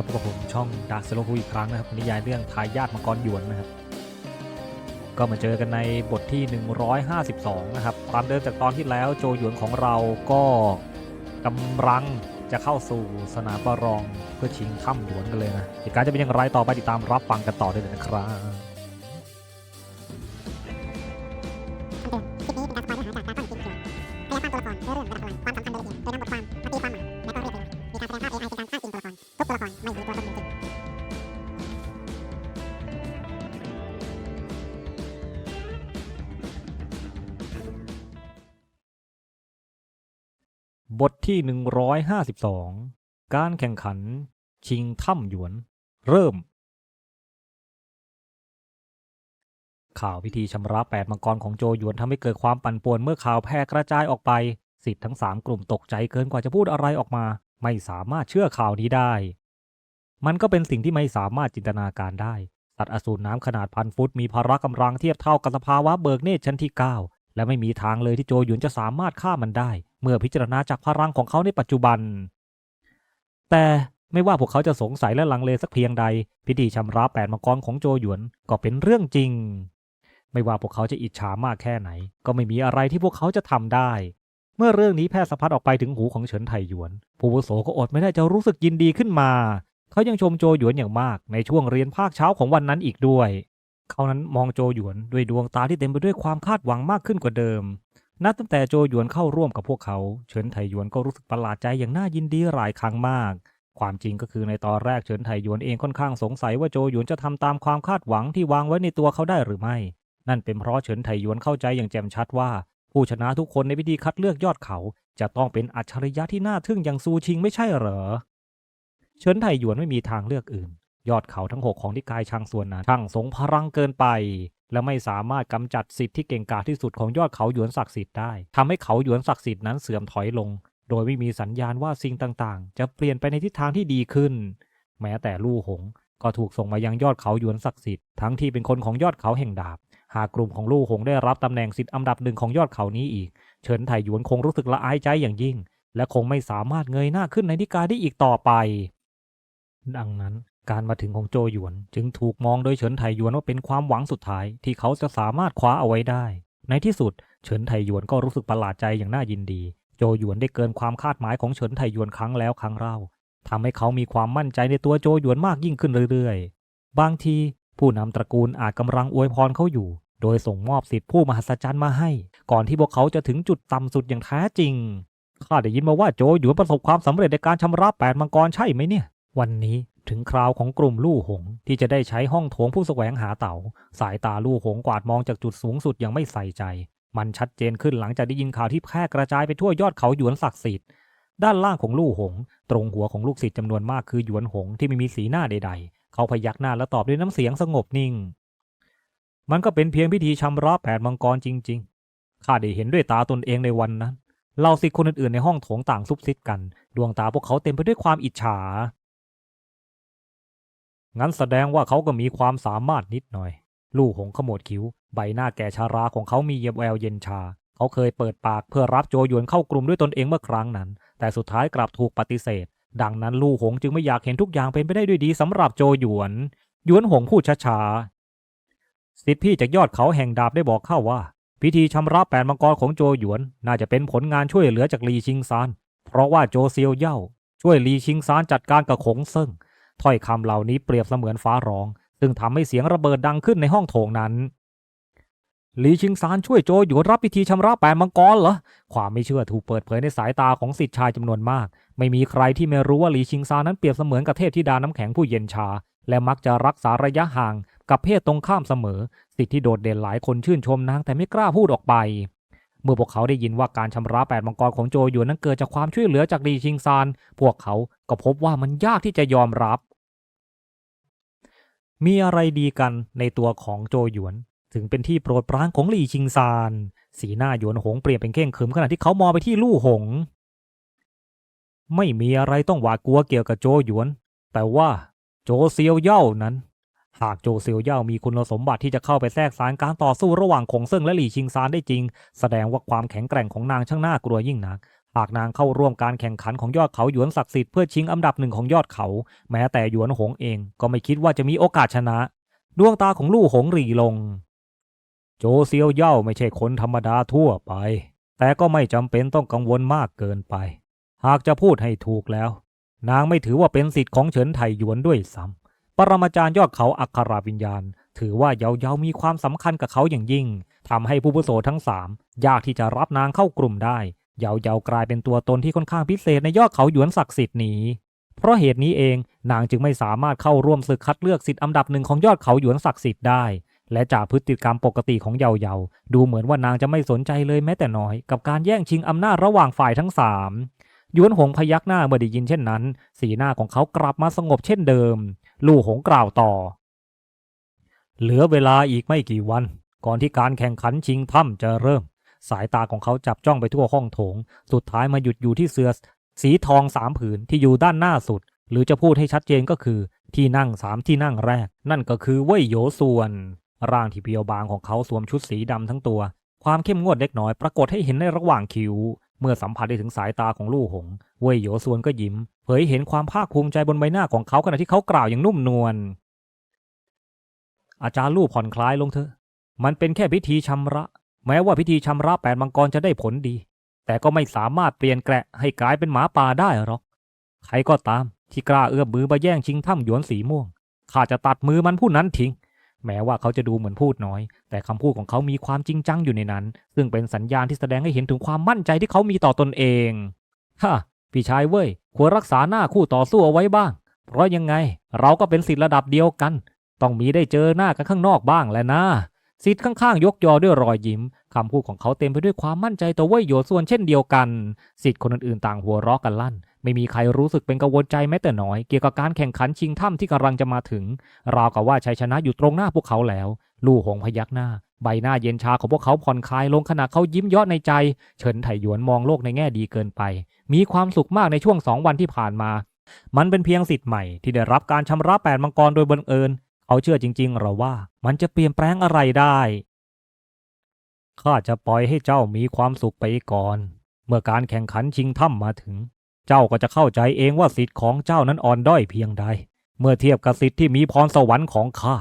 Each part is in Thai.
ครับพบกับผมช่องดาร์ z โลคูอีกครั้งนะครับนิยายเรื่องทายาทมังกรหยวนนะครับ ก็มาเจอกันในบทที่ 152 นะครับ ความเดิมจากตอนที่แล้วโจหยวนของเราก็กำลังจะเข้าสู่สนามประลองเพื่อชิงถ้ำหยวนกันเลยนะเหตุการณ์จะเป็นอย่างไรต่อไปติดตามรับฟังกันต่อได้เลยนะครับ บทที่ 152 การแข่งขัน ชิงถ้ำหยวน เริ่ม ข่าวพิธีชำระแปดมังกรของโจหยวนทำให้เกิดความปั่นป่วนเมื่อข่าวแพร่กระจายออกไปสิทธิ์ทั้งสามกลุ่มตกใจเกินกว่าจะพูดอะไรออกมา ไม่สามารถเชื่อข่าวนี้ได้ มันก็เป็นสิ่งที่ไม่สามารถจินตนาการได้ สัตว์อสูรน้ำขนาดพันฟุตมีพละกำลังเทียบเท่ากับสภาวะเบิกเนตรชั้นที่ 9 และไม่มีทางเลยที่โจหยวนจะสามารถฆ่ามันได้ เมื่อพิจารณาจากพลังของเขาในปัจจุบัน แต่ไม่ว่าพวกเขาจะสงสัยและลังเลสักเพียงใด พิธีชำระแปดมังกรของโจหยวนก็เป็นเรื่องจริง ไม่ว่าพวกเขาจะอิจฉามากแค่ไหน ก็ไม่มีอะไรที่พวกเขาจะทำได้ เมื่อเรื่องนี้แพร่สะพัดออกไปถึงหูของเฉินไถหยวน ผู้วุโสก็อดไม่ได้จะรู้สึกยินดีขึ้นมา เขายังชมโจหยวนอย่างมากในช่วงเรียนภาคเช้าของวันนั้นอีกด้วย เขานั้นมองโจหยวนด้วยดวงตาที่เต็มไปด้วยความคาดหวังมากขึ้นกว่าเดิม นับตั้งแต่โจหยวนเข้าร่วมกับพวกเขา เฉินไถหยวนก็รู้สึกประหลาดใจอย่างน่ายินดีหลายครั้งมาก ความจริงก็คือในตอนแรกเฉินไถหยวนเองค่อนข้างสงสัยว่าโจหยวนจะทำตามความคาดหวังที่วางไว้ในตัวเขาได้หรือไม่ นั่นเป็นเพราะเฉินไถหยวนเข้าใจอย่างแจ่มชัดว่า ผู้ชนะทุกคนในพิธีคัดเลือกยอดเขา จะต้องเป็นอัจฉริยะที่น่าทึ่งอย่างซูชิงไม่ใช่เหรอ เฉินไถหยวนไม่มีทางเลือกอื่น ยอดเขาทั้งหกของที่กายช่างส่วนนั้นช่างสงพลังเกินไป และไม่สามารถกำจัดสิทธิ์ที่เก่งกาจที่สุดของยอดเขาหยวนศักดิ์สิทธิ์ได้ทำให้เขาหยวนศักดิ์สิทธิ์นั้นเสื่อมถอยลง โดยไม่มีสัญญาณว่าสิ่งต่างๆ จะเปลี่ยนไปในทิศทางที่ดีขึ้น แม้แต่ลู่หง ก็ถูกส่งมายังยอดเขาหยวนศักดิ์สิทธิ์ทั้งที่เป็นคนของยอดเขาแห่งดาบ หากกลุ่มของลู่หงได้รับตำแหน่งสิทธิ์อันดับหนึ่งของยอดเขานี้อีก เฉินไถหยวนคงรู้สึกละอายใจอย่างยิ่ง และคงไม่สามารถเงยหน้าขึ้นในนิกายได้อีกต่อไป ดังนั้น การมาถึงของโจหยวน จึงถูกมองโดยเฉินไถหยวนว่าเป็นความหวังสุดท้ายที่เขาจะสามารถคว้าเอาไว้ได้ ในที่สุดเฉินไถหยวนก็รู้สึกประหลาดใจอย่างน่ายินดี โจหยวนได้เกินความคาดหมายของเฉินไถหยวนครั้งแล้วครั้งเล่าทำให้เขามีความมั่นใจในตัวโจหยวนมากยิ่งขึ้นเรื่อยๆ บางทีผู้นำตระกูลอาจกำลังอวยพรเขาอยู่ โดยส่งมอบสิทธิผู้มหัศจรรย์มาให้ ก่อนที่พวกเขาจะถึงจุดต่ำสุดอย่างแท้จริง ข้าได้ยินมาว่าโจหยวนประสบความสำเร็จในการชำระแปดมังกรใช่ไหมเนี่ย วันนี้ ถึงคราวของกลุ่มลู่หง ที่จะได้ใช้ห้องโถงผู้แสวงหาเต่า สายตาลู่หงกวาดมองจากจุดสูงสุดอย่างไม่ใส่ใจ มันชัดเจนขึ้นหลังจากได้ยินข่าวที่แพร่กระจายไปทั่วยอดเขาหยวนศักดิ์สิทธิ์ด้านล่างของลู่หง ตรงหัวของลูกศิษย์จำนวนมากคือหยวนหงที่ไม่มีสีหน้าใด ๆ เขาพยักหน้าและตอบด้วยน้ำเสียงสงบนิ่ง มันก็เป็นเพียงพิธีชำระแปดมังกรจริง ๆ ข้าได้เห็นด้วยตาตนเองในวันนั้นเราสิษย์คนอื่นๆในห้องโถงต่างซุบซิบกัน ดวงตาพวกเขาเต็มไปด้วยความอิจฉา งั้นแสดงว่าเขาก็มีความสามารถนิดหน่อย ลู่หงขมวดคิ้ว ใบหน้าแก่ชาราของเขามีเยียบแววเย็นชา เขาเคยเปิดปากเพื่อรับโจหยวนเข้ากลุ่มด้วยตนเองเมื่อครั้งนั้น แต่สุดท้ายกลับถูกปฏิเสธ ดังนั้นลู่หงจึงไม่อยากเห็นทุกอย่างเป็นไปได้ด้วยดีสำหรับโจหยวน หยวนหงพูดช้าๆสิทธิพี่จากยอดเขาแห่งดาบได้บอกเข้าว่า พิธีชำระแปดมังกรของโจหยวน น่าจะเป็นผลงานช่วยเหลือจากลีชิงซานเพราะว่าโจเซียวเย่าช่วยลีชิงซานจัดการกับขงเซิง ถ้อยคำเหล่านี้เปรียบเสมือนฟ้าร้อง ซึ่งทำให้เสียงระเบิดดังขึ้นในห้องโถงนั้นหลีชิงซานช่วยโจหยวนรับพิธีชำระแปดมังกรเหรอ ความไม่เชื่อถูกเปิดเผยในสายตาของสิทธิชายจำนวนมาก ไม่มีใครที่ไม่รู้ว่าหลีชิงซานนั้นเปรียบเสมือนกับเทพธิดาน้ำแข็งผู้เย็นชา และมักจะรักษาระยะห่าง กับเพศตรงข้ามเสมอ สิทธิที่โดดเด่นหลายคนชื่นชมนางแต่ไม่กล้าพูดออกไป เมื่อพวกเขาได้ยินว่าการชำระแปดมังกรของโจหยวนนั้นเกิดจากความช่วยเหลือจากหลีชิงซาน พวกเขาก็พบว่ามันยากที่จะยอมรับ มีอะไรดีกันในตัวของโจหยวน ถึงเป็นที่โปรดปรานของหลี่ชิงซาน สีหน้าหยวนหงเปลี่ยนเป็นเข่งขึมขณะที่เขามองไปที่ลู่หง ไม่มีอะไรต้องหวาดกลัวเกี่ยวกับโจหยวน แต่ว่าโจเซียวเย่านั้น หากโจเซียวเย่ามีคุณสมบัติที่จะเข้าไปแทรกสารการต่อสู้ระหว่างคงเซิงและหลี่ชิงซานได้จริง แสดงว่าความแข็งแกร่งของนางช่างน่ากลัวยิ่งนัก หากนางเข้าร่วมการแข่งขันของยอดเขาหยวนศักดิ์สิทธิ์เพื่อชิงอันดับหนึ่งของยอดเขา แม้แต่หยวนหงเองก็ไม่คิดว่าจะมีโอกาสชนะ ดวงตาของลู่หงหรีลง โจเซียวเย่าไม่ใช่คนธรรมดาทั่วไป แต่ก็ไม่จำเป็นต้องกังวลมากเกินไป หากจะพูดให้ถูกแล้ว นางไม่ถือว่าเป็นสิทธิ์ของเฉินไถหยวนด้วยซ้ำปรมาจารย์ยอดเขาอัคราวิญญาณ ถือว่าเยาเยามีความสำคัญกับเขาอย่างยิ่งทำให้ผู้พุโสทั้งสามยากที่จะรับนางเข้ากลุ่มได้ เยาเยากลายเป็นตัวตนที่ค่อนข้างพิเศษในยอดเขาหยวนศักดิ์สิทธิ์นี้ เพราะเหตุนี้เองนางจึงไม่สามารถเข้าร่วมศึกคัดเลือกสิทธิ์อันดับหนึ่งของยอดเขาหยวนศักดิ์สิทธิ์ได้ และจากพฤติกรรมปกติของเยาเยาดูเหมือนว่านางจะไม่สนใจเลยแม้แต่น้อย กับการแย่งชิงอำนาจระหว่างฝ่ายทั้งสามหยวนหงพยักหน้าเมื่อได้ยินเช่นนั้น สีหน้าของเขากลับมาสงบเช่นเดิม ลู่หงกล่าวต่อ เหลือเวลาอีกไม่กี่วัน ก่อนที่การแข่งขันชิงถ้ำจะเริ่ม สายตาของเขาจับจ้องไปทั่วห้องโถง สุดท้ายมาหยุดอยู่ที่เสือสีทองสามผืนที่อยู่ด้านหน้าสุด หรือจะพูดให้ชัดเจนก็คือ ที่นั่งสามที่นั่งแรก นั่นก็คือเว่ยโยส่วน ร่างที่เพียวบางของเขาสวมชุดสีดำทั้งตัว ความเข้มงวดเล็กน้อยปรากฏให้เห็นในระหว่างคิ้ว เมื่อสัมผัสได้ถึงสายตาของลู่หง เว่ยโยส่วนก็ยิ้ม เผยเห็นความภาคภูมิใจบนใบหน้าของเขาขณะที่เขากล่าวอย่างนุ่มนวลอาจารย์ลู่ผ่อนคลายลงเถอะ มันเป็นแค่พิธีชำระ แม้ว่าพิธีชำระแปดมังกรจะได้ผลดี แต่ก็ไม่สามารถเปลี่ยนแกะให้กลายเป็นหมาป่าได้หรอก ใครก็ตามที่กล้าเอื้อมมือมาแย่งชิงถ้ำหยวนสีม่วง ข้าจะตัดมือมันผู้นั้นทิ้ง แม้ว่าเขาจะดูเหมือนพูดน้อย แต่คำพูดของเขามีความจริงจังอยู่ในนั้น ซึ่งเป็นสัญญาณที่แสดงให้เห็นถึงความมั่นใจที่เขามีต่อตนเองฮ่าพี่ชายเว้ย ควรรักษาหน้าคู่ต่อสู้เอาไว้บ้าง เพราะยังไง เราก็เป็นสิทธิ์ระดับเดียวกัน ต้องมีได้เจอหน้ากันข้างนอกบ้างแหละนะ สิทธิ์ข้างๆ ยกยอด้วยรอยยิ้มคำพูดของเขาเต็มไปด้วยความมั่นใจต่อเว่ยโยส่วนเช่นเดียวกัน สิทธิ์คนอื่นๆ ต่างหัวเราะกันลั่น ไม่มีใครรู้สึกเป็นกังวลใจแม้แต่น้อย เกี่ยวกับการแข่งขันชิงถ้ำที่กำลังจะมาถึง ราวกับว่าชัยชนะอยู่ตรงหน้าพวกเขาแล้ว ลู่หงพยักหน้า ใบหน้าเย็นชาของพวกเขาผ่อนคลายลงขณะเขายิ้มเยาะในใจ เฉินไถหยวนมองโลกในแง่ดีเกินไป มีความสุขมากในช่วงสองวันที่ผ่านมา มันเป็นเพียงสิทธิ์ใหม่ที่ได้รับการชำระแปดมังกรโดยบังเอิญ เขาเชื่อจริงๆหรอว่ามันจะเปลี่ยนแปลงอะไรได้ ข้าจะปล่อยให้เจ้ามีความสุขไปก่อน เมื่อการแข่งขันชิงถ้ำมาถึง เจ้าก็จะเข้าใจเองว่าสิทธิ์ของเจ้านั้นอ่อนด้อยเพียงใด เมื่อเทียบกับสิทธิ์ที่มีพรสวรรค์ของข้า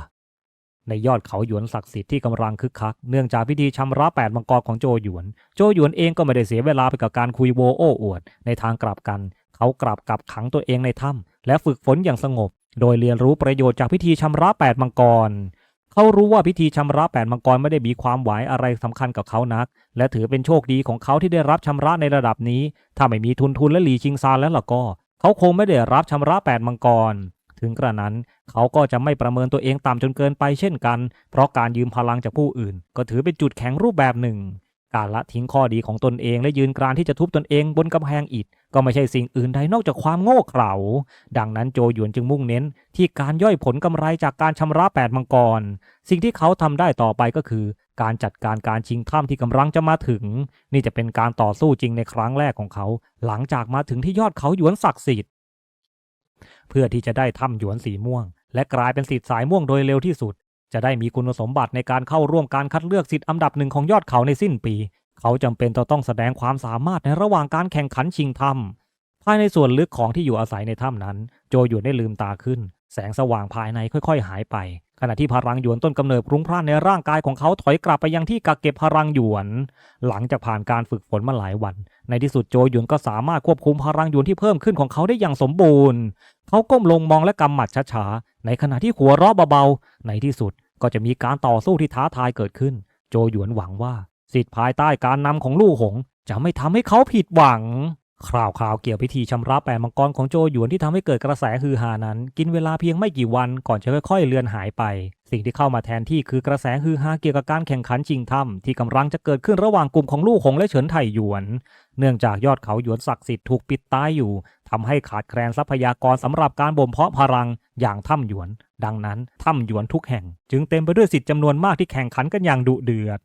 ในยอดเขาหยวนศักดิ์สิทธิ์ที่กำลังคึกคัก เนื่องจากพิธีชำระแปดมังกรของโจหยวน โจหยวนเองก็ไม่ได้เสียเวลาไปกับการคุยโวโอ้อวด ในทางกลับกัน เขากลับกับขังตัวเองในถ้ำและฝึกฝนอย่างสงบ โดยเรียนรู้ประโยชน์จากพิธีชำระแปดมังกร เขารู้ว่าพิธีชำระแปดมังกรไม่ได้มีความหวายอะไรสำคัญกับเขานัก และถือเป็นโชคดีของเขาที่ได้รับชำระในระดับนี้ ถ้าไม่มีทุนทุนและหลีชิงซานแล้วล่ะก็ เขาคงไม่ได้รับชำระแปดมังกร ถึงกระนั้นเขาก็จะไม่ประเมินตัวเองต่ำจนเกินไปเช่นกัน เพราะการยืมพลังจากผู้อื่น ก็ถือเป็นจุดแข็งรูปแบบหนึ่ง การละทิ้งข้อดีของตนเองและยืนกรานที่จะทุบตนเองบนกำแพงอิฐก็ไม่ใช่สิ่งอื่นใดนอกจากความโง่เขลา ดังนั้นโจหยวนจึงมุ่งเน้น ที่การย่อยผลกำไรจากการชำระแปดมังกร สิ่งที่เขาทำได้ต่อไปก็คือ การจัดการการชิงถ้ำที่กำลังจะมาถึง นี่จะเป็นการต่อสู้จริงในครั้งแรกของเขา หลังจากมาถึงที่ยอดเขาหยวนศักดิ์สิทธิ์เพื่อที่จะได้ถ้ำหยวนสีม่วง และกลายเป็นสิทธิ์สายม่วงโดยเร็วที่สุด จะได้มีคุณสมบัติในการเข้าร่วมการคัดเลือกสิทธิ์อันดับหนึ่งของยอดเขาในสิ้นปี เขาจำเป็นจะต้องแสดงความสามารถในระหว่างการแข่งขันชิงถ้ำภายในส่วนลึกของที่อยู่อาศัยในถ้ำนั้น โจหยวนได้ลืมตาขึ้น แสงสว่างภายในค่อยๆ หายไป ขณะที่พลังหยวนต้นกำเนิดพรุงพร่านในร่างกายของเขาถอยกลับไปยังที่กักเก็บพลังหยวน หลังจากผ่านการฝึกฝนมาหลายวัน ในที่สุดโจหยวนก็สามารถควบคุมพลังหยวนที่เพิ่มขึ้นของเขาได้อย่างสมบูรณ์ เขาก้มลงมองและกำหมัดช้าๆ ในขณะที่หัวเราะเบาๆ ในที่สุดก็จะมีการต่อสู้ที่ท้าทายเกิดขึ้น โจหยวนหวังว่า สิทธิ์ภายใต้การนำของลู่หง จะไม่ทำให้เขาผิดหวังข่าวข่าวเกี่ยวพิธีชำระแปดมังกรของโจหยวนที่ทำให้เกิดกระแสฮือฮานั้น กินเวลาเพียงไม่กี่วันก่อนจะค่อยๆ เลือนหายไป สิ่งที่เข้ามาแทนที่คือกระแสฮือฮาเกี่ยวกับการแข่งขันชิงถ้ำที่กำลังจะเกิดขึ้นระหว่างกลุ่มของลู่หงและเฉินไถหยวน เนื่องจากยอดเขาหยวนศักดิ์สิทธิ์ถูกปิดตายอยู่ ทำให้ขาดแคลนทรัพยากรสำหรับการบ่มเพาะพลังอย่างถ้ำหยวน ดังนั้นถ้ำหยวนทุกแห่ง จึงเต็มไปด้วยสิทธิ์จำนวนมากที่แข่งขันกันอย่างดุเดือด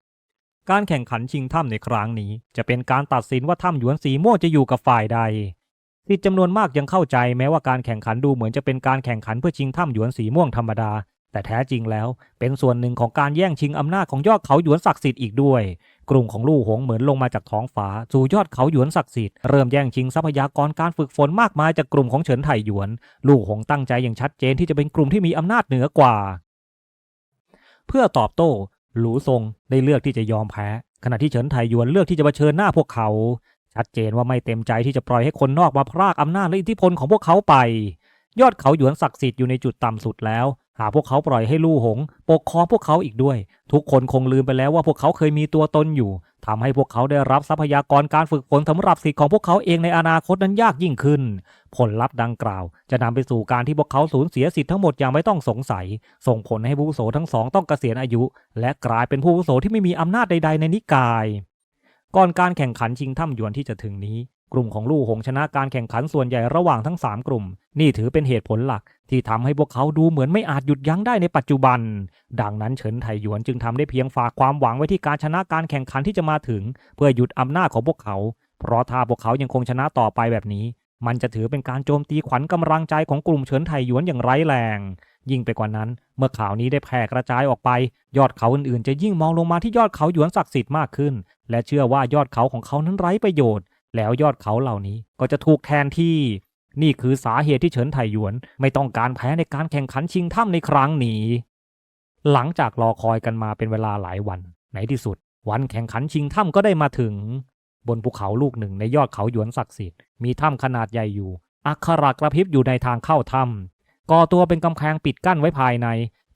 การแข่งขันชิงถ้ำในครั้งนี้ จะเป็นการตัดสินว่าถ้ำหยวนสีม่วงจะอยู่กับฝ่ายใดสิทธิ์จำนวนมากยังเข้าใจแม้ว่าการแข่งขันดูเหมือนจะเป็นการแข่งขันเพื่อชิงถ้ำหยวนสีม่วงธรรมดา แต่แท้จริงแล้วเป็นส่วนหนึ่งของการแย่งชิงอำนาจของยอดเขาหยวนศักดิ์สิทธิ์อีกด้วย กลุ่มของลู่หงเหมือนลงมาจากท้องฟ้าสู่ยอดเขาหยวนศักดิ์สิทธิ์เริ่มแย่งชิงทรัพยากรการฝึกฝนมากมายจากกลุ่มของเฉินไถหยวน ลู่หงตั้งใจอย่างชัดเจนที่จะเป็นกลุ่มที่มีอำนาจเหนือกว่า เพื่อตอบโต้ หลูซงได้เลือกที่จะยอมแพ้ ขณะที่เฉินไถหยวนเลือกที่จะเผชิญหน้าพวกเขา ชัดเจนว่าไม่เต็มใจที่จะปล่อยให้คนนอกมาพรากอำนาจและอิทธิพลของพวกเขาไปยอดเขาหยวนศักดิ์สิทธิ์อยู่ในจุดต่ำสุดแล้ว หากพวกเขาปล่อยให้ลู่หง ปกครองพวกเขาอีกด้วย ทุกคนคงลืมไปแล้วว่าพวกเขาเคยมีตัวตนอยู่ทำให้พวกเขาได้รับทรัพยากรการฝึกฝนสำหรับสิทธิของพวกเขาเองในอนาคตนั้นยากยิ่งขึ้น ผลลัพธ์ดังกล่าว จะนำไปสู่การที่พวกเขาสูญเสียสิทธิ์ทั้งหมดอย่างไม่ต้องสงสัย ส่งผลให้ผู้โสทั้งสองต้องเกษียณอายุ และกลายเป็นผู้โสที่ไม่มีอำนาจใด ๆ ในนิกาย ก่อนการแข่งขันชิงถ้ำหยวนที่จะถึงนี้ กลุ่มของลู่หงชนะการแข่งขันส่วนใหญ่ระหว่างทั้ง 3 กลุ่ม นี่ถือเป็นเหตุผลหลัก ที่ทำให้พวกเขาดูเหมือนไม่อาจหยุดยั้งได้ในปัจจุบัน ดังนั้นเฉินไถหยวนจึงทำได้เพียงฝากความหวังไว้ที่การชนะการแข่งขันที่จะมาถึง เพื่อหยุดอำนาจของพวกเขา เพราะถ้าพวกเขายังคงชนะต่อไปแบบนี้ มันจะถือเป็นการโจมตีขวัญกำลังใจของกลุ่มเฉินไถหยวนอย่างไร้แรง ยิ่งไปกว่านั้น เมื่อข่าวนี้ได้แพร่กระจายออกไป ยอดเขาอื่นๆ จะยิ่งมองลงมาที่ยอดเขาหยวนศักดิ์สิทธิ์มากขึ้น และเชื่อว่ายอดเขาของเขานั้นไร้ประโยชน์ แล้วยอดเขาเหล่านี้ก็จะถูกแทนที่ นี่คือสาเหตุที่เฉินไถหยวน ไม่ต้องการแพ้ในการแข่งขันชิงถ้ำในครั้งนี้ หลังจากรอคอยกันมาเป็นเวลาหลายวัน ในที่สุด วันแข่งขันชิงถ้ำก็ได้มาถึง บนภูเขาลูกหนึ่งในยอดเขาหยวนศักดิ์สิทธิ์มีถ้ำขนาดใหญ่อยู่ อักขระกระพริบอยู่ในทางเข้าถ้ำก่อตัวเป็นกำแพงปิดกั้นไว้ภายใน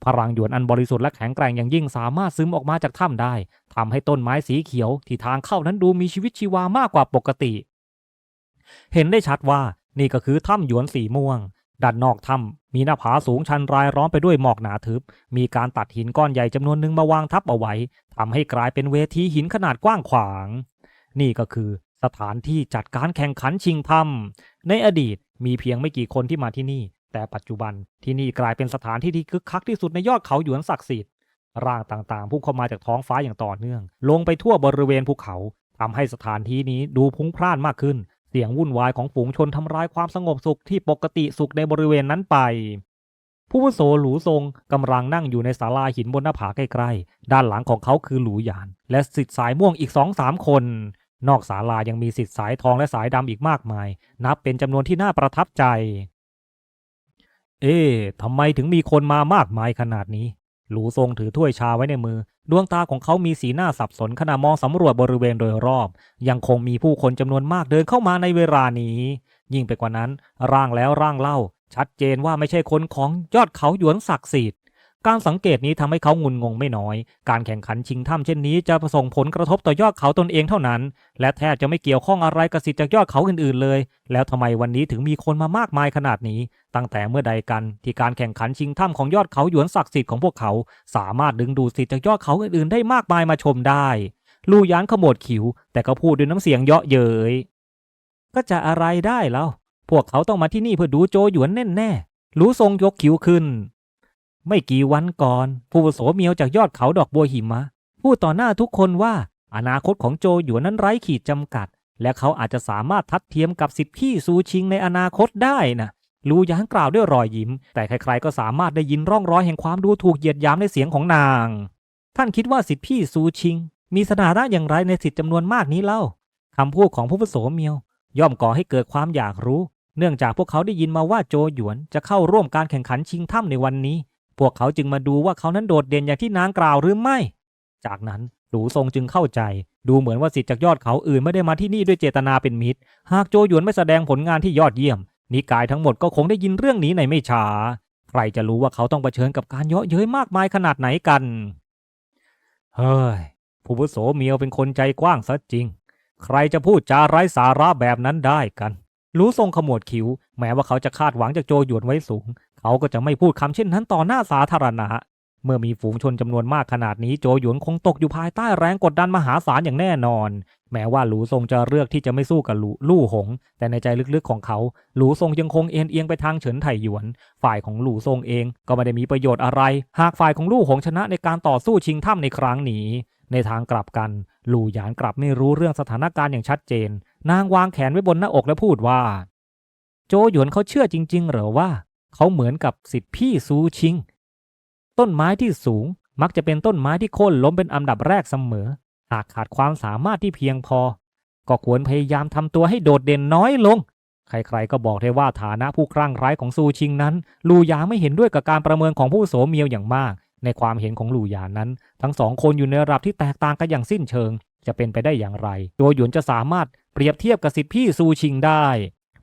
พลังหยวนอันบริสุทธิ์และแข็งแกร่งอย่างยิ่งสามารถซึมออกมาจากถ้ำได้ทำให้ต้นไม้สีเขียวที่ทางเข้านั้นดูมีชีวิตชีวามากกว่าปกติ เห็นได้ชัดว่านี่ก็คือถ้ำหยวนสีม่วงด้านนอกถ้ำมีหน้าผาสูงชันรายล้อมไปด้วยหมอกหนาทึบ มีการตัดหินก้อนใหญ่จำนวนหนึ่งมาวางทับเอาไว้ทำให้กลายเป็นเวทีหินขนาดกว้างขวาง นี่ก็คือสถานที่จัดการแข่งขันชิงถ้ำในอดีตมีเพียงไม่กี่คนที่มาที่นี่ แต่ปัจจุบันที่นี่กลายเป็นสถานที่ที่คึกคักที่สุดในยอดเขาหยวนศักดิ์สิทธิ์ร่างต่างๆพุ่งเข้ามาจากท้องฟ้าอย่างต่อเนื่อง ลงไปทั่วบริเวณภูเขาทำให้สถานที่นี้ดูพลุ้งพล่านมากขึ้น เสียงวุ่นวายของฝูงชนทำร้ายความสงบสุขที่ปกติสุขในบริเวณนั้นไป ผู้วุโสหลูซงกำลังนั่งอยู่ในศาลาหินบนหน้าผาใกล้ๆ ด้านหลังของเขาคือหลูหยาน และสิทธิ์สายม่วงอีกสองสามคน นอกศาลายังมีสิทธิ์สายทองและสายดำอีกมากมาย นับเป็นจำนวนที่น่าประทับใจ เอ๊ะทำไมถึงมีคนมามากมายขนาดนี้ หลูซงถือถ้วยชาไว้ในมือ ดวงตาของเขามีสีหน้าสับสนขณะมองสำรวจบริเวณโดยรอบ ยังคงมีผู้คนจำนวนมากเดินเข้ามาในเวลานี้ ยิ่งไปกว่านั้น ร่างแล้วร่างเล่า ชัดเจนว่าไม่ใช่คนของยอดเขาหยวนศักดิ์สิทธิ์ การสังเกตนี้ทำให้เขางุนงงไม่น้อย การแข่งขันชิงถ้ำเช่นนี้จะส่งผลกระทบต่อยอดเขาตนเองเท่านั้น และแทบจะไม่เกี่ยวข้องอะไรกับสิทธิ์จากยอดเขาอื่นๆเลย แล้วทำไมวันนี้ถึงมีคนมามากมายขนาดนี้ ตั้งแต่เมื่อใดกันที่การแข่งขันชิงถ้ำของยอดเขาหยวนศักดิ์สิทธิ์ของพวกเขา สามารถดึงดูดสิทธิ์จากยอดเขาอื่นๆ ได้มากมายมาชมได้ลู่ยานขมวดคิ้วแต่ก็พูดด้วยน้ำเสียงเยาะเย้ยก็จะอะไรได้แล้วพวกเขาต้องมาที่นี่เพื่อดูโจหยวนแน่ๆรู้ทรงยกคิ้วขึ้น ไม่กี่วันก่อน ผู้วุโสเมียวจากยอดเขาดอกบัวหิมะพูดต่อหน้าทุกคนว่าอนาคตของโจหยวนนั้นไร้ขีดจำกัด และเขาอาจจะสามารถทัดเทียมกับสิทธิพี่ซูชิงในอนาคตได้นะลูยางกล่าวด้วยรอยยิ้ม แต่ใครๆก็สามารถได้ยินร่องรอยแห่งความดูถูกเหยียดยามในเสียงของนาง ท่านคิดว่าสิทธิพี่ซูชิง มีสถานะอย่างไรในสิทธิจำนวนมากนี้เล่าคำพูดของผู้วุโสเมียว ย่อมก่อให้เกิดความอยากรู้ เนื่องจากพวกเขาได้ยินมาว่าโจหยวนจะเข้าร่วมการแข่งขันชิงถ้ำในวันนี้ พวกเขาจึงมาดูว่าเขานั้นโดดเด่นอย่างที่นางกล่าวหรือไม่ จากนั้นหลูซงจึงเข้าใจ ดูเหมือนว่าสิทธิ์จากยอดเขาอื่นไม่ได้มาที่นี่ด้วยเจตนาเป็นมิตร หากโจหยวนไม่แสดงผลงานที่ยอดเยี่ยม นิกายทั้งหมดก็คงได้ยินเรื่องนี้ในไม่ช้า ใครจะรู้ว่าเขาต้องเผชิญกับการเยาะเย้ยมากมายขนาดไหนกัน เฮ้ย ผู้อาวุโสเมียวเป็นคนใจกว้างซะจริง ใครจะพูดจาไร้สาระแบบนั้นได้กัน รู้ทรงขมวดคิ้ว แม้ว่าเขาจะคาดหวังจากโจหยวนไว้สูง เขาก็จะไม่พูดคำเช่นนั้นต่อหน้าสาธารณะเมื่อมีฝูงชนจำนวนมากขนาดนี้โจหยวนคงตกอยู่ภายใต้แรงกดดันมหาศาลอย่างแน่นอน แม้ว่าหลูซงจะเลือกที่จะไม่สู้กับหลูลู่หง แต่ในใจลึกๆของเขา หลูซงยังคงเอ็นเอียงไปทางเฉินไถหยวน ฝ่ายของหลูซงเองก็ไม่ได้มีประโยชน์อะไร หากฝ่ายของลู่หงชนะในการต่อสู้ชิงถ้ำในครั้งนี้ ในทางกลับกัน หลู่หยานกลับไม่รู้เรื่องสถานการณ์อย่างชัดเจน นางวางแขนไว้บนหน้าอกและพูดว่า โจหยวนเขาเชื่อจริง ๆ เหรอว่า เขาเหมือนกับสิทธิพี่ซูชิง ต้นไม้ที่สูงมักจะเป็นต้นไม้ที่โค่นล้มเป็นอันดับแรกเสมอ หากขาดความสามารถที่เพียงพอ ก็ควรพยายามทำตัวให้โดดเด่นน้อยลง ใครๆก็บอกได้ว่าฐานะผู้ครั่งไร้ของซูชิงนั้น ลูหยาไม่เห็นด้วยกับการประเมินของผู้โสเมียวอย่างมาก ในความเห็นของลูหยานั้น ทั้งสองคนอยู่ในระดับที่แตกต่างกันอย่างสิ้นเชิง จะเป็นไปได้อย่างไรโจหยวนจะสามารถเปรียบเทียบกับสิทธิพี่ซูชิงได้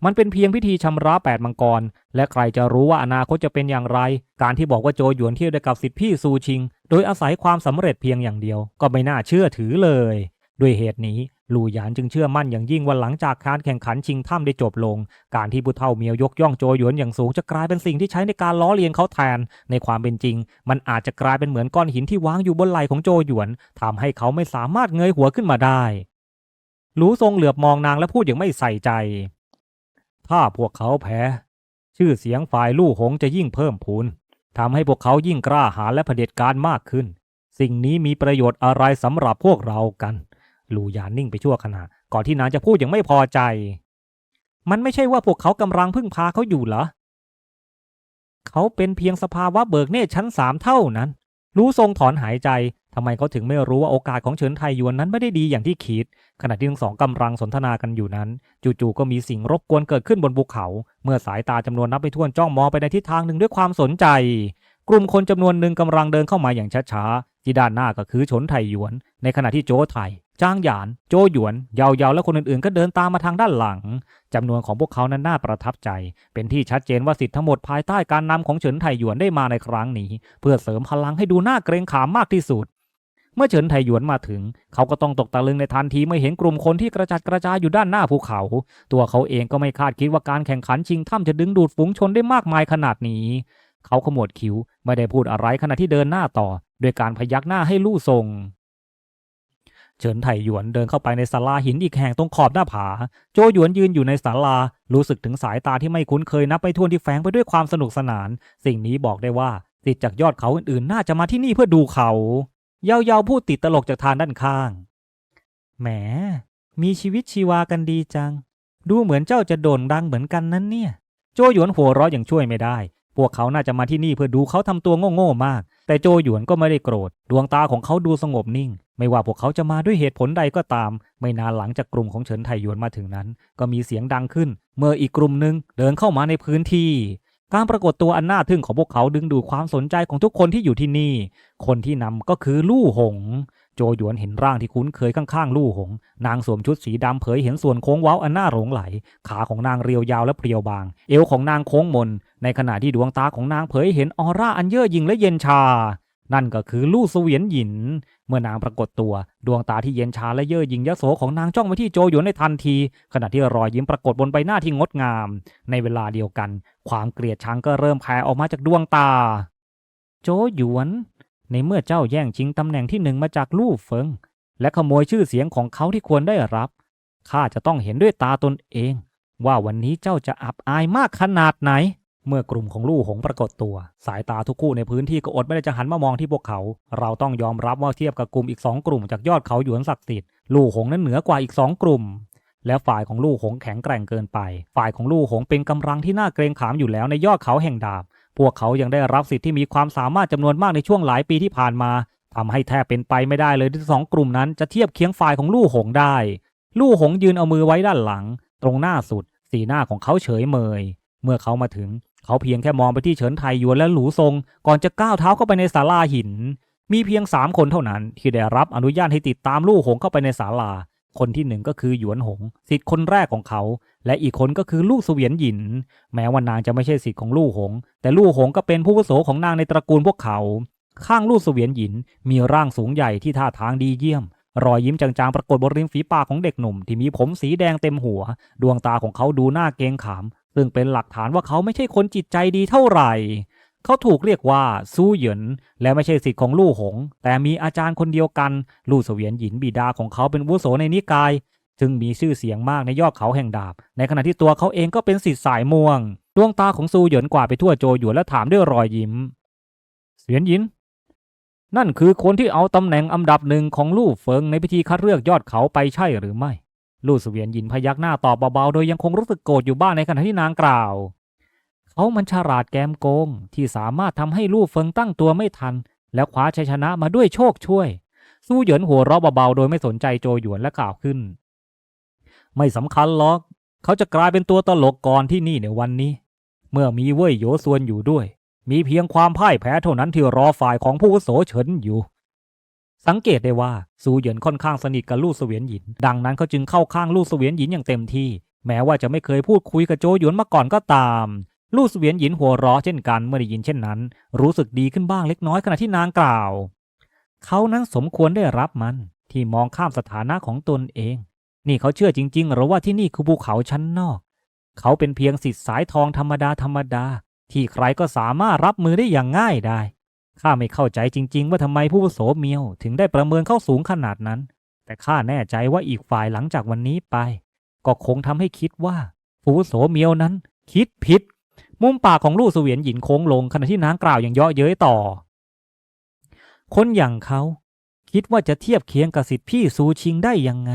มันเป็นเพียงพิธีชำระแปดมังกร และใครจะรู้ว่าอนาคตจะเป็นอย่างไร การที่บอกว่าโจหยวนเทียบได้กับสิทธิพี่ซูชิง โดยอาศัยความสำเร็จเพียงอย่างเดียว ก็ไม่น่าเชื่อถือเลย ด้วยเหตุนี้ลู่หยานจึงเชื่อมั่นอย่างยิ่งว่าหลังจากการแข่งขันชิงถ้ำได้จบลง การที่ผู้เฒ่าเมียวยกย่องโจหยวนอย่างสูงจะกลายเป็นสิ่งที่ใช้ในการล้อเลียนเขาแทน ในความเป็นจริง มันอาจจะกลายเป็นเหมือนก้อนหินที่วางอยู่บนไหล่ของโจหยวนทำให้เขาไม่สามารถเงยหัวขึ้นมาได้ หลูทรงเหลือบมองนางและพูดอย่างไม่ใส่ใจ ถ้าพวกเขาแพ้ ชื่อเสียงฝ่ายลู่หงจะยิ่งเพิ่มพูนทำให้พวกเขายิ่งกล้าหาญและเผด็จการมากขึ้น สิ่งนี้มีประโยชน์อะไรสำหรับพวกเรากันลูหยานนิ่งไปชั่วขณะ ก่อนที่นางจะพูดอย่างไม่พอใจ มันไม่ใช่ว่าพวกเขากำลังพึ่งพาเขาอยู่เหรอ เขาเป็นเพียงสภาวะเบิกเนตรชั้นสามเท่านั้น รู้ทรงถอนหายใจ ทำไมเขาถึงไม่รู้ว่าโอกาสของเฉินไทยยวนนั้นไม่ได้ดีอย่างที่คิด ขณะที่ทั้งสองกำลังสนทนากันอยู่นั้น จู่ๆก็มีสิ่งรบกวนเกิดขึ้นบนภูเขา เมื่อสายตาจำนวนนับไม่ถ้วนจ้องมองไปในทิศทางหนึ่งด้วยความสนใจ กลุ่มคนจำนวนหนึ่งกำลังเดินเข้ามาอย่างช้าๆที่ด้านหน้าก็คือเฉินไทยหยวน ในขณะที่โจไทยจ้างหยาน โจหยวน เยาเยาและคนอื่นๆ ก็เดินตามมาทางด้านหลัง จำนวนของพวกเขานั้นน่าประทับใจ เป็นที่ชัดเจนว่าสิทธิ์ทั้งหมดภายใต้การนำของเฉินไทหยวนได้มาในครั้งนี้ เพื่อเสริมพลังให้ดูน่าเกรงขามมากที่สุด เมื่อเฉินไทหยวนมาถึง เขาก็ต้องตกตะลึงในทันทีเมื่อเห็นกลุ่มคนที่กระจัดกระจายอยู่ด้านหน้าภูเขา ตัวเขาเองก็ไม่คาดคิดว่าการแข่งขันชิงถ้ำจะดึงดูดฝูงชนได้มากมายขนาดนี้ เขาขมวดคิ้วไม่ได้พูดอะไรขณะที่เดินหน้าต่อโดยการพยักหน้าให้ลู่ทรงเฉินไถหยวนเดินเข้าไปในศาลาหินอีกแห่งตรงขอบหน้าผา โจหยวนยืนอยู่ในศาลา รู้สึกถึงสายตาที่ไม่คุ้นเคยนับไปทวนที่แฝงไปด้วยความสนุกสนาน สิ่งนี้บอกได้ว่าติดจากยอดเขาอื่นๆ น่าจะมาที่นี่เพื่อดูเขา เยาวๆพูดติดตลกจากทางด้านข้าง แหม มีชีวิตชีวากันดีจัง ดูเหมือนเจ้าจะโด่งดังเหมือนกันนั้นเนี่ย โจหยวนหัวเราะอย่างช่วยไม่ได้ พวกเขาน่าจะมาที่นี่เพื่อดูเขาทำตัวโง่ๆมาก แต่โจหยวนก็ไม่ได้โกรธ ดวงตาของเขาดูสงบนิ่ง ไม่ว่าพวกเขาจะมาด้วยเหตุผลใดก็ตาม ไม่นานหลังจากกลุ่มของเฉินไทหยวนมาถึงนั้น ก็มีเสียงดังขึ้น เมื่ออีกกลุ่มหนึ่งเดินเข้ามาในพื้นที่ การปรากฏตัวอันน่าทึ่งของพวกเขาดึงดูดความสนใจของทุกคนที่อยู่ที่นี่ คนที่นำก็คือลู่หง โจหยวนเห็นร่างที่คุ้นเคยข้างๆ ลู่หง นางสวมชุดสีดำเผยเห็นส่วนโค้งเว้าอันน่าหลงไหล ขาของนางเรียวยาวและเพรียวบาง เอวของนางโค้งมน ในขณะที่ดวงตาของนางเผยเห็นออร่าอันเย่อหยิ่งและเย็นชา นั่นก็คือลู่เสวียนหยิน เมื่อนางปรากฏตัว ดวงตาที่เย็นชาและเย่อหยิ่งยโสของนางจ้องไปที่โจหยวนในทันที ขณะที่รอยยิ้มปรากฏบนใบหน้าที่งดงาม ในเวลาเดียวกัน ความเกลียดชังก็เริ่มแผ่ออกมาจากดวงตา โจหยวน ในเมื่อเจ้าแย่งชิงตำแหน่งที่หนึ่งมาจากลู่เฟิง และขโมยชื่อเสียงของเขาที่ควรได้รับข้าจะต้องเห็นด้วยตาตนเอง ว่าวันนี้เจ้าจะอับอายมากขนาดไหน เมื่อกลุ่มของลู่หงปรากฏตัว สายตาทุกคู่ในพื้นที่ก็อดไม่ได้จะหันมามองที่พวกเขา เราต้องยอมรับว่าเทียบกับกลุ่มอีกสองกลุ่มจากยอดเขาหยวนศักดิ์สิทธิ์ลู่หงนั้นเหนือกว่าอีกสองกลุ่ม และฝ่ายของลู่หงแข็งแกร่งเกินไป ฝ่ายของลู่หงเป็นกำลังที่น่าเกรงขามอยู่แล้วในยอดเขาแห่งดาบ พวกเขายังได้รับสิทธิ์ที่มีความสามารถจำนวนมากในช่วงหลายปีที่ผ่านมาทำให้แทบเป็นไปไม่ได้เลยที่สองกลุ่มนั้นจะเทียบเคียงฝ่ายของลู่หงได้ ลู่หงยืนเอามือไว้ด้านหลัง ตรงหน้าสุด สีหน้าของเขาเฉยเมย เมื่อเขามาถึง เขาเพียงแค่มองไปที่เฉินไทหยวนและหลูทรงก่อนจะก้าวเท้าเข้าไปในศาลาหิน มีเพียงสามคนเท่านั้น ที่ได้รับอนุญาตให้ติดตามลู่หงเข้าไปในศาลา คนที่หนึ่งก็คือหยวนหงสิทธิ์คนแรกของเขา และอีกคนก็คือลู่เสวียนหยิน แม้ว่านางจะไม่ใช่สิทธิ์ของลู่หง แต่ลู่หงก็เป็นผู้วุโสของนางในตระกูลพวกเขา ข้างลู่เสวียนหยิน มีร่างสูงใหญ่ที่ท่าทางดีเยี่ยมรอยยิ้มจางๆ ปรากฏบนริมฝีปากของเด็กหนุ่มที่มีผมสีแดงเต็มหัว ดวงตาของเขาดูน่าเกงขาม ซึ่งเป็นหลักฐานว่าเขาไม่ใช่คนจิตใจดีเท่าไหร่ เขาถูกเรียกว่าซูเหยินและไม่ใช่สิทธิ์ของลู่หง แต่มีอาจารย์คนเดียวกัน ลู่เสวียนหยินบิดาของเขาเป็นวุโสในนิกายจึงมีชื่อเสียงมากในยอดเขาแห่งดาบ ในขณะที่ตัวเขาเองก็เป็นสิทธิ์สายม่วง ดวงตาของซูเหยินกว่าไปทั่วโจหยวนและถามด้วยรอยยิ้ม เสวียนหยินนั่นคือคนที่เอาตำแหน่งอันดับหนึ่งของลู่เฟิงในพิธีคัดเลือกยอดเขาไปใช่หรือไม่ ลู่เสวียนยินพยักหน้าตอบเบาๆ โดยยังคงรู้สึกโกรธอยู่บ้างในขณะที่นางกล่าว เขามันฉลาดแกมโกงที่สามารถทำให้ลู่เฟิงตั้งตัวไม่ทัน และคว้าชัยชนะมาด้วยโชคช่วย สู้เหยินหัวเราะเบาๆ โดยไม่สนใจโจหยวนและกล่าวขึ้น ไม่สำคัญหรอก เขาจะกลายเป็นตัวตลกก่อนที่นี่ในวันนี้ เมื่อมีเว่ยโยซวนอยู่ด้วย มีเพียงความพ่ายแพ้เท่านั้นที่รอฝ่ายของผู้โสเฉินอยู่ สังเกตได้ว่าซูเหยินค่อนข้างสนิทกับลู่เสวียนหยิน ดังนั้นเขาจึงเข้าข้างลู่เสวียนหยินอย่างเต็มที่ แม้ว่าจะไม่เคยพูดคุยกับโจหยวนมาก่อนก็ตามลู่เสวียนหยินหัวเราะเช่นกันเมื่อได้ยินเช่นนั้น รู้สึกดีขึ้นบ้างเล็กน้อยขณะที่นางกล่าว เขานั้นสมควรได้รับมันที่มองข้ามสถานะของตนเอง นี่เขาเชื่อจริงๆหรือว่าที่นี่คือภูเขาชั้นนอก เขาเป็นเพียงสิทธิ์สายทองธรรมดาธรรมดา ที่ใครก็สามารถรับมือได้อย่างง่ายได้ ข้าไม่เข้าใจจริง ๆ ว่าทำไมผู้โสเมียว ถึงได้ประเมินเข้าสูงขนาดนั้น แต่ข้าแน่ใจว่าอีกฝ่ายหลังจากวันนี้ไป ก็คงทำให้คิดว่าผู้โสเมียวนั้น คิดผิด มุมปากของลู่เสวียนหยินโค้งลงขณะที่นางกล่าวอย่างเยาะเย้ยต่อ คนอย่างเขา คิดว่าจะเทียบเคียงกับสิทธิพี่ซูชิงได้ยังไง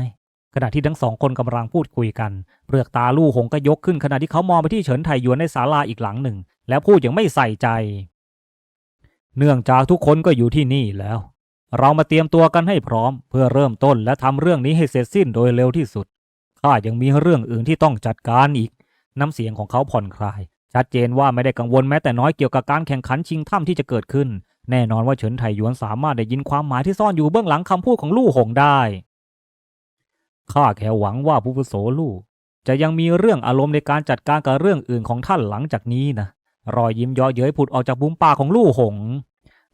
ขณะที่ทั้งสองคนกำลังพูดคุยกันเปลือกตาลู่หงก็ยกขึ้นขณะที่เขามองไปที่เฉินไทหยวนในศาลาอีกหลังหนึ่ง แล้วพูดอย่างไม่ใส่ใจ เนื่องจากทุกคนก็อยู่ที่นี่แล้ว เรามาเตรียมตัวกันให้พร้อม เพื่อเริ่มต้นและทำเรื่องนี้ให้เสร็จสิ้นโดยเร็วที่สุดข้ายังมีเรื่องอื่นที่ต้องจัดการอีก น้ำเสียงของเขาผ่อนคลาย ชัดเจนว่าไม่ได้กังวลแม้แต่น้อยเกี่ยวกับการแข่งขันชิงถ้ำที่จะเกิดขึ้น แน่นอนว่าเฉินไทหยวนสามารถได้ยินความหมายที่ซ่อนอยู่เบื้องหลังคำพูดของลู่หงได้ข้าแค่หวังว่าผู้อาวุโสลู่จะยังมีเรื่องอารมณ์ในการจัดการกับเรื่องอื่นของท่านหลังจากนี้นะ รอยยิ้มย่อเย้ยผุดออกจากบุ้มปากของลู่หง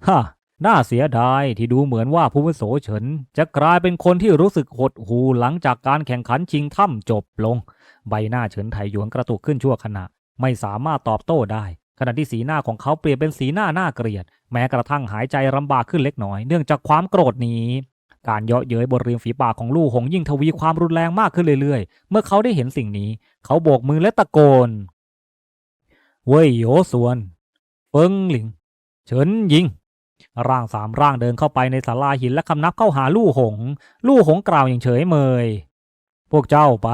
ฮ่าน่าเสียดายที่ดูเหมือนว่าผู้อาวุโสเฉิน จะกลายเป็นคนที่รู้สึกหดหูหลังจากการแข่งขันชิงถ้ำจบลง ใบหน้าเฉินไถหยวนกระตุกขึ้นชั่วขณะ ไม่สามารถตอบโต้ได้ ขณะที่สีหน้าของเขาเปลี่ยนเป็นสีหน้าหน่าเกลียด แม้กระทั่งหายใจลำบากขึ้นเล็กน้อย เนื่องจากความโกรธนี้ การเยาะเย้ยบนริมฝีปากของลู่หงยิ่งทวีความรุนแรงมากขึ้นเรื่อยๆ เมื่อเขาได้เห็นสิ่งนี้ เขาโบกมือและตะโกน เว่ยโยส่วน เฟิงหลิง เฉินยิง ร่างสามร่างเดินเข้าไปในศาลาหินและคำนับเข้าหาลู่หง ลู่หงกล่าวอย่างเฉยเมย พวกเจ้าไป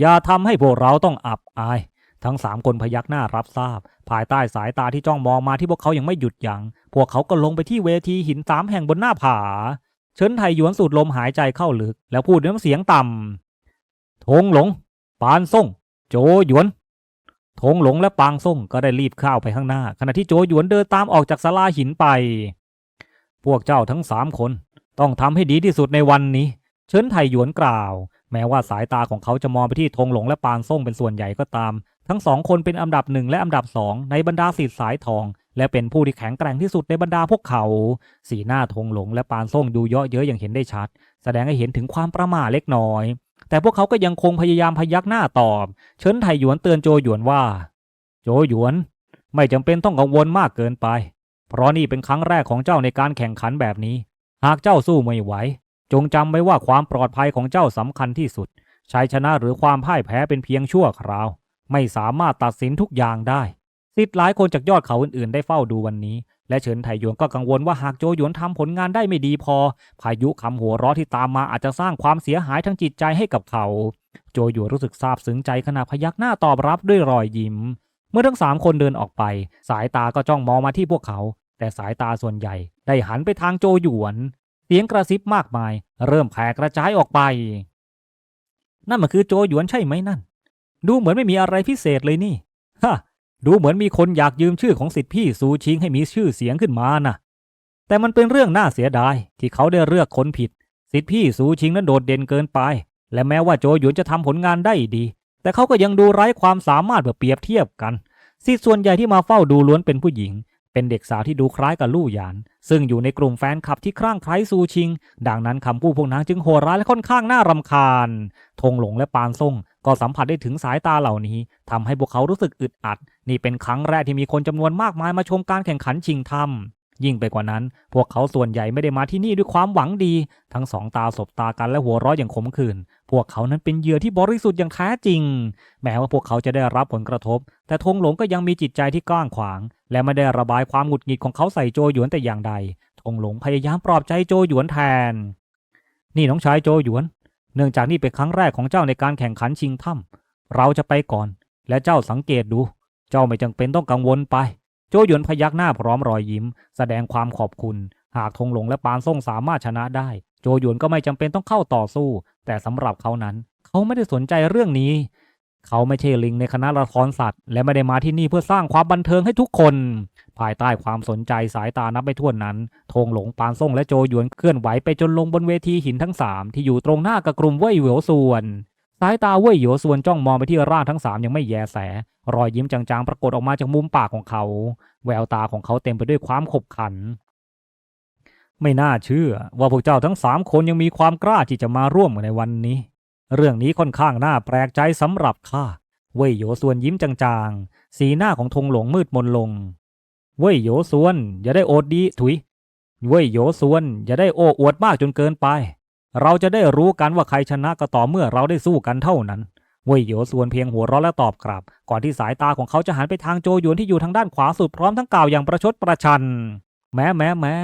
อย่าทำให้พวกเราต้องอับอาย ทั้งสามคนพยักหน้ารับทราบ ภายใต้สายตาที่จ้องมองมาที่พวกเขายังไม่หยุดยัง้ง พวกเขาก็ลงไปที่เวทีหินสามแห่งบนหน้าผา เฉินไทหยวนสูดลมหายใจเข้าลึก แล้วพูดด้วยน้ำเสียงต่ำทงหลง ปานส่ง โจหยวน ทงหลงและปางส่งก็ได้รีบเข้าวไปข้างหน้า ขณะที่โจหยวนเดินตามออกจากศาลาหินไป พวกเจ้าทั้งสามคน ต้องทำให้ดีที่สุดในวันนี้เฉินไทหยวนกล่าว แม้ว่าสายตาของเขาจะมองไปที่ธงหลงและปางส่งเป็นส่วนใหญ่ก็ตาม ทั้งสองคนเป็นอันดับหนึ่งและอันดับสองในบรรดาสิทธิ์สายทอง และเป็นผู้ที่แข็งแกร่งที่สุดในบรรดาพวกเขา สีหน้าธงหลงและปานส่งดูเยาะเย้ยอย่างเห็นได้ชัด แสดงให้เห็นถึงความประหม่าเล็กน้อย แต่พวกเขาก็ยังคงพยายามพยักหน้าตอบเฉินไทหยวนเตือนโจหยวนว่า โจหยวน ไม่จำเป็นต้องกังวลมากเกินไป เพราะนี่เป็นครั้งแรกของเจ้าในการแข่งขันแบบนี้ หากเจ้าสู้ไม่ไหว จงจำไว้ว่าความปลอดภัยของเจ้าสำคัญที่สุดชัยชนะหรือความพ่ายแพ้เป็นเพียงชั่วคราว ไม่สามารถตัดสินทุกอย่างได้สิทธิ์หลายคนจากยอดเขาอื่นๆ ได้เฝ้าดูวันนี้ และเฉินไถหยวนก็กังวลว่าหากโจหยวนทำผลงานได้ไม่ดีพอ พายุคำหัวเราะที่ตามมาอาจจะสร้างความเสียหายทางจิตใจให้กับเขา โจหยวนรู้สึกซาบซึ้งใจขณะพยักหน้าตอบรับด้วยรอยยิ้ม เมื่อทั้งสามคนเดินออกไป สายตาก็จ้องมองมาที่พวกเขา แต่สายตาส่วนใหญ่ ได้หันไปทางโจหยวน เสียงกระซิบมากมาย เริ่มแผ่กระจายออกไป นั่นมันคือโจหยวนใช่ไหมนั่น ดูเหมือนไม่มีอะไรพิเศษเลยนี่ฮะ ดูเหมือนมีคนอยากยืมชื่อของสิทธิพี่ซูชิงให้มีชื่อเสียงขึ้นมานะแต่มันเป็นเรื่องน่าเสียดายที่เขาได้เลือกคนผิด สิทธิพี่ซูชิงนั้นโดดเด่นเกินไป และแม้ว่าโจหยวนจะทำผลงานได้ดี แต่เขาก็ยังดูไร้ความสามารถเพื่อเปรียบเทียบกันสิทธิส่วนใหญ่ที่มาเฝ้าดูล้วนเป็นผู้หญิง เป็นเด็กสาวที่ดูคล้ายกับลู่หยาน ซึ่งอยู่ในกลุ่มแฟนคลับที่คลั่งไคล้ซูชิง ดังนั้นคำพูดพวกนั้นจึงโหดร้ายและค่อนข้างน่ารำคาญธงหลงและปานซ่ง ก็สัมผัสได้ถึงสายตาเหล่านี้ทำให้พวกเขารู้สึกอึดอัด นี่เป็นครั้งแรกที่มีคนจำนวนมากมายมาชมการแข่งขันชิงถ้ำยิ่งไปกว่านั้น พวกเขาส่วนใหญ่ไม่ได้มาที่นี่ด้วยความหวังดี ทั้งสองตาสบตากันและหัวเราะอย่างขมขื่นพวกเขานั้นเป็นเหยื่อที่บริสุทธิ์อย่างแท้จริง แม้ว่าพวกเขาจะได้รับผลกระทบ แต่ธงหลงก็ยังมีจิตใจที่กว้างขวาง และไม่ได้ระบายความหงุดหงิดของเขาใส่โจหยวนแต่อย่างใดธงหลงพยายามปลอบใจโจหยวนแทน นี่น้องชายโจหยวน เนื่องจากนี่เป็นครั้งแรกของเจ้าในการแข่งขันชิงถ้ำเราจะไปก่อน และเจ้าสังเกตดู เจ้าไม่จำเป็นต้องกังวลไป โจหยวนพยักหน้าพร้อมรอยยิ้ม แสดงความขอบคุณ หากธงหลงและปานซ่งสามารถชนะได้ โจหยวนก็ไม่จำเป็นต้องเข้าต่อสู้ แต่สำหรับเขานั้น เขาไม่ได้สนใจเรื่องนี้ เขาไม่ใช่ลิงในคณะละครสัตว์ และไม่ได้มาที่นี่เพื่อสร้างความบันเทิงให้ทุกคน ภายใต้ความสนใจสายตานับไม่ถ้วนนั้นธงหลงปานซ่งและโจหยวนเคลื่อนไหวไปจนลงบนเวทีหินทั้งสามที่อยู่ตรงหน้ากับกลุ่มเว่ยเหวียวส่วน สายตาเว่ยเหวียวส่วนจ้องมองไปที่ร่างทั้งสามยังไม่แยแส รอยยิ้มจางๆ ปรากฏออกมาจากมุมปากของเขา แววตาของเขาเต็มไปด้วยความขบขัน ไม่น่าเชื่อ ว่าพวกเจ้าทั้งสามคนยังมีความกล้าที่จะมาร่วมกันในวันนี้ เรื่องนี้ค่อนข้างน่าแปลกใจสำหรับข้า เว่ยโยส่วนยิ้มจางๆ สีหน้าของธงหลงมืดมนลง เว่ยโยส่วนอย่าได้โอดดีถุย เว่ยโยส่วนอย่าได้โอ้อวดมากจนเกินไป เราจะได้รู้กันว่าใครชนะก็ต่อเมื่อเราได้สู้กันเท่านั้น เว่ยโยส่วนเพียงหัวเราะและตอบกลับ ก่อนที่สายตาของเขาจะหันไปทางโจหยวนที่อยู่ทางด้านขวาสุดพร้อมทั้งกล่าวอย่างประชดประชัน แม้แม้แม้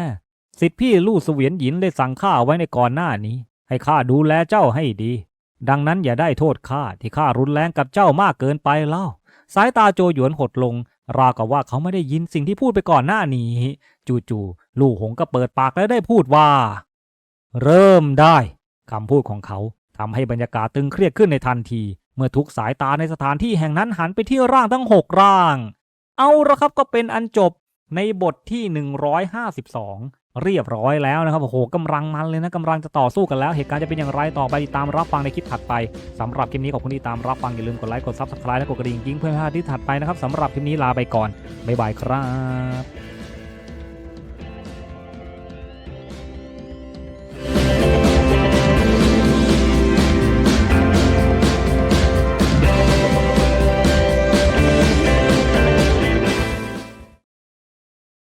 สิทธิพี่ลู่เสวียนหยินได้สั่งข้าเอาไว้ในก่อนหน้านี้ ให้ข้าดูแลเจ้าให้ดี ดังนั้นอย่าได้โทษข้าที่ข้ารุนแรงกับเจ้ามากเกินไปเล่า สายตาโจหยวนหดลง ราวกับว่าเขาไม่ได้ยินสิ่งที่พูดไปก่อนหน้านี้ จู่ๆ ลู่หงก็เปิดปากและได้พูดว่า เริ่มได้คำพูดของเขาทำให้บรรยากาศตึงเครียดขึ้นในทันที เมื่อทุกสายตาในสถานที่แห่งนั้นหันไปที่ร่างทั้งหกร่าง เอาละครับก็เป็นอันจบในบทที่ 152 เรียบร้อยแล้วนะครับโอ้โหกำลังมันเลยนะกำลังจะต่อสู้กันแล้วเหตุการณ์จะเป็นอย่างไรต่อไปติดตามรับฟังในคลิปถัดไปสำหรับคลิปนี้ขอบคุณที่ตามรับฟังอย่าลืมกดไลค์กดซับสไครต์และกดกระดิ่งยิ้งเพื่อไม่พลาดที่ถัดไปนะครับสำหรับคลิปนี้ลาไปก่อนบ๊ายบายครับ